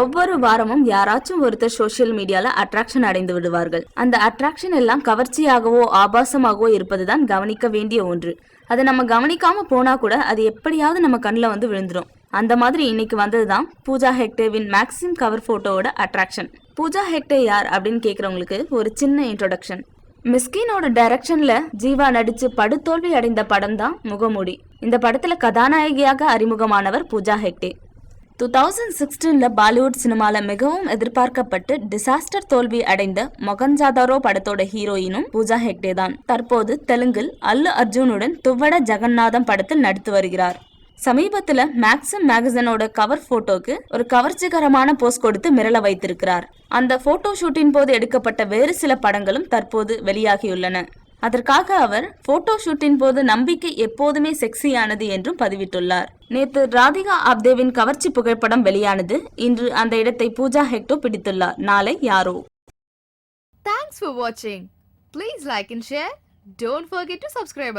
ஒவ்வொரு வாரமும் யாராச்சும் ஒருத்தர் சோஷியல் மீடியால அட்ராக்ஷன் அடைந்து விடுவார்கள். அந்த அட்ராக்ஷன் எல்லாம் கவர்ச்சியாகவோ ஆபாசமாகவோ இருப்பதுதான் கவனிக்க வேண்டிய ஒன்று. அதை நம்ம கவனிக்காம போனா கூட அது எப்படியாவது நம்ம கண்ணில் வந்து விழுந்துடும் அந்த மாதிரி இன்னைக்கு வந்ததுதான் பூஜா ஹெக்டேவின் மேக்ஸிம் கவர் போட்டோவோட அட்ராக்ஷன் பூஜா ஹெக்டே யார் அப்படின்னு கேட்குறவங்களுக்கு ஒரு சின்ன இன்ட்ரொடக்ஷன் மிஸ்கினோட டைரக்ஷன்ல ஜீவா நடிச்சு படுதோல்வி அடைந்த படம் தான் முகமூடி. இந்த படத்துல கதாநாயகியாக அறிமுகமானவர் பூஜா ஹெக்டே. டூ தௌசண்ட் சிக்ஸ்டீனில் பாலிவுட் சினிமாவில் மிகவும் எதிர்பார்க்கப்பட்டு டிசாஸ்டர் தோல்வி அடைந்த மொகன்ஜாதாரோ படத்தோட ஹீரோயினும் பூஜா ஹெக்டே தான். தற்போது தெலுங்கில் அல்லு அர்ஜுனுடன் துவ்வட ஜெகநாதம் படத்தில் நடித்து வருகிறார். சமீபத்துல மேக்ஸிம் மேகசினோட கவர் போட்டோக்கு ஒரு கவர்ச்சிகரமான போஸ் கொடுத்து மிரள வைத்திருக்கிறார். அந்த போட்டோ ஷூட்டின் போது எடுக்கப்பட்ட வேறு சில படங்களும் தற்போது வெளியாகியுள்ளன. அதற்காக அவர் போட்டோ ஷூட்டின் போது நம்பிக்கை எப்போதுமே செக்ஸியானது என்றும் பதிவிட்டுள்ளார். நேத்து ராதிகா ஆப்தேவின் கவர்ச்சி புகைப்படம் வெளியானது. இன்று அந்த இடத்தை பூஜா ஹெக்டோ பிடித்துள்ளார். நாளை யாரோ. தேங்க்ஸ் for வாட்சிங் please like and share don't forget to subscribe.